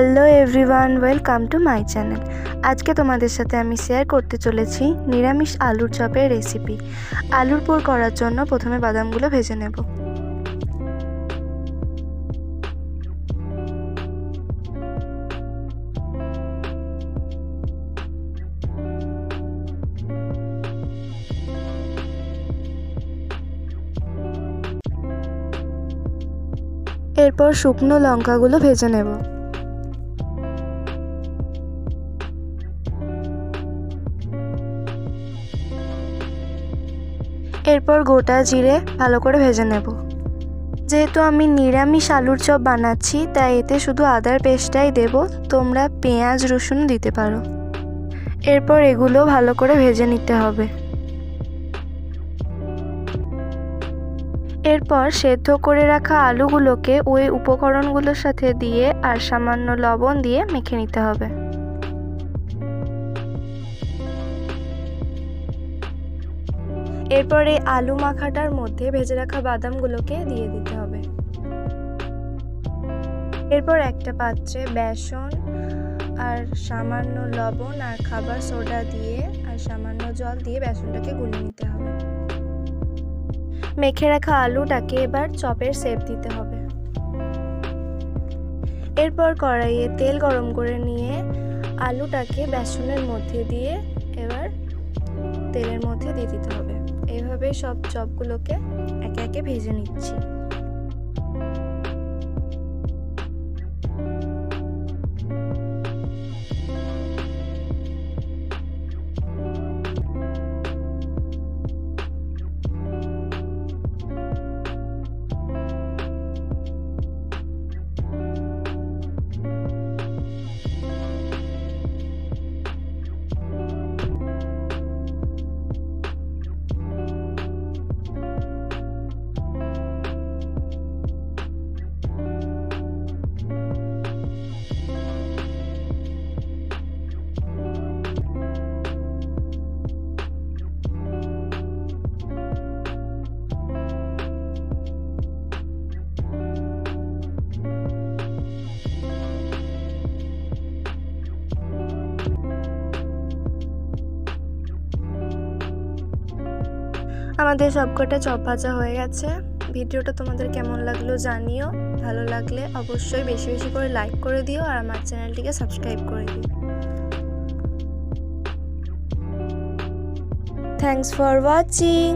Hello everyone welcome to my channel আজকে তোমাদের সাথে আমি শেয়ার করতে চলেছি নিরামিষ আলুর চপের রেসিপি আলুর পুর করার জন্য প্রথমে বাদামগুলো ভেজে নেব। এরপর শুকনো লঙ্কাগুলো ভেজে নেব। এরপর গোটা জিরে ভালো করে ভেজে নেব। যেহেতু আমি নিরামিষ আলুর চপ বানাচ্ছি, তাই এতে শুধু আদার পেস্টটাই দেব। তোমরা পেঁয়াজ রসুন দিতে পারো। এরপর এগুলো ভালো করে ভেজে নিতে হবে। এরপর সেদ্ধ করে রাখা আলুগুলোকে ওই উপকরণগুলোর সাথে দিয়ে আর সামান্য লবণ দিয়ে মেখে নিতে হবে। এরপরে আলু মাখাটার মধ্যে ভেজে রাখা বাদামগুলোকে দিয়ে দিতে হবে। এরপর একটা পাত্রে বেসন আর সামান্য লবণ আর খাবার সোডা দিয়ে আর সামান্য জল দিয়ে বেসনটাকে গুলে নিতে হবে। মেখে রাখা আলুটাকে এবার চপের সেপ দিতে হবে। এরপর কড়াইয়ে তেল গরম করে নিয়ে আলুটাকে বেসনের মধ্যে দিয়ে এবার তেলের মধ্যে দিয়ে দিতে হবে। সব চপগুলোকে একে একে ভেজে নিচ্ছি। আমাদের সবকটা চপ ভাজা হয়ে গেছে। ভিডিওটা তোমাদের কেমন লাগল জানিও। ভালো লাগলে অবশ্যই বেশি বেশি করে লাইক করে দিও আর আমার চ্যানেলটিকে সাবস্ক্রাইব করে দিও। Thanks for watching